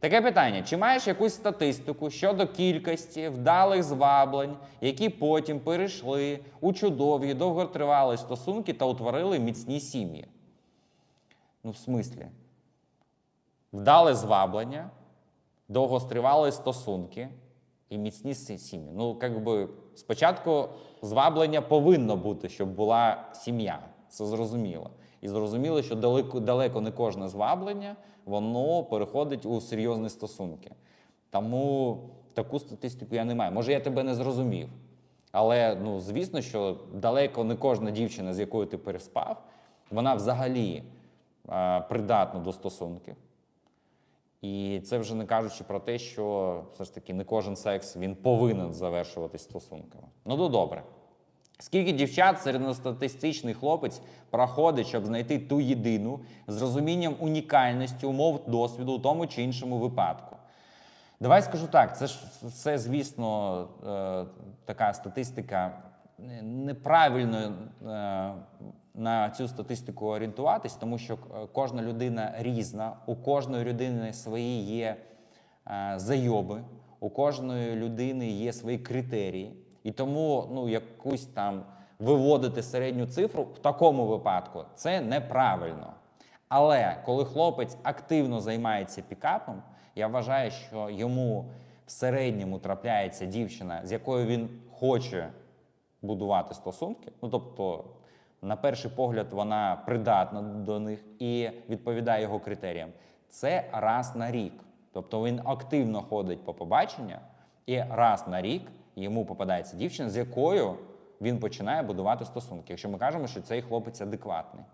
Таке питання: чи маєш якусь статистику щодо кількості вдалих зваблень, які потім перейшли у чудові довготривалі стосунки та утворили міцні сім'ї? Ну, в смислі, вдале зваблення, довгостривалі стосунки і міцні сім'ї. Ну, як би, спочатку зваблення повинно бути, щоб була сім'я. Це зрозуміло. І зрозуміло, що далеко, далеко не кожне зваблення воно переходить у серйозні стосунки. Тому таку статистику я не маю. Може, я тебе не зрозумів. Але ну, звісно, що далеко не кожна дівчина, з якою ти переспав, вона взагалі е, придатна до стосунків. І це вже не кажучи про те, що все ж таки не кожен секс він повинен завершуватись стосунками. Ну, то добре. Скільки дівчат середньостатистичний хлопець проходить, щоб знайти ту єдину з розумінням унікальності умов досвіду у тому чи іншому випадку? Давай скажу так: це ж це, звісно, е, така статистика е, неправильно е, на цю статистику орієнтуватись, тому що е, кожна людина різна, у кожної людини свої є е, зайоби, у кожної людини є свої критерії. І тому ну, якусь там виводити середню цифру в такому випадку це неправильно. Але коли хлопець активно займається пікапом, я вважаю, що йому в середньому трапляється дівчина, з якою він хоче будувати стосунки. Ну тобто, на перший погляд, вона придатна до них і відповідає його критеріям. Це раз на рік. Тобто він активно ходить по побачення, і раз на рік йому попадається дівчина, з якою він починає будувати стосунки. Якщо ми кажемо, що цей хлопець адекватний.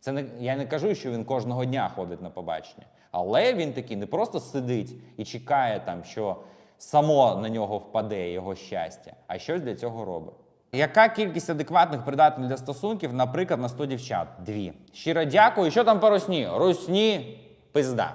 Це не я не кажу, що він кожного дня ходить на побачення, але він такий не просто сидить і чекає там, що само на нього впаде його щастя, а щось для цього робить. Яка кількість адекватних придатних для стосунків, наприклад, на 100 дівчат? Дві. Щиро дякую. Що там по русні? Русні пизда.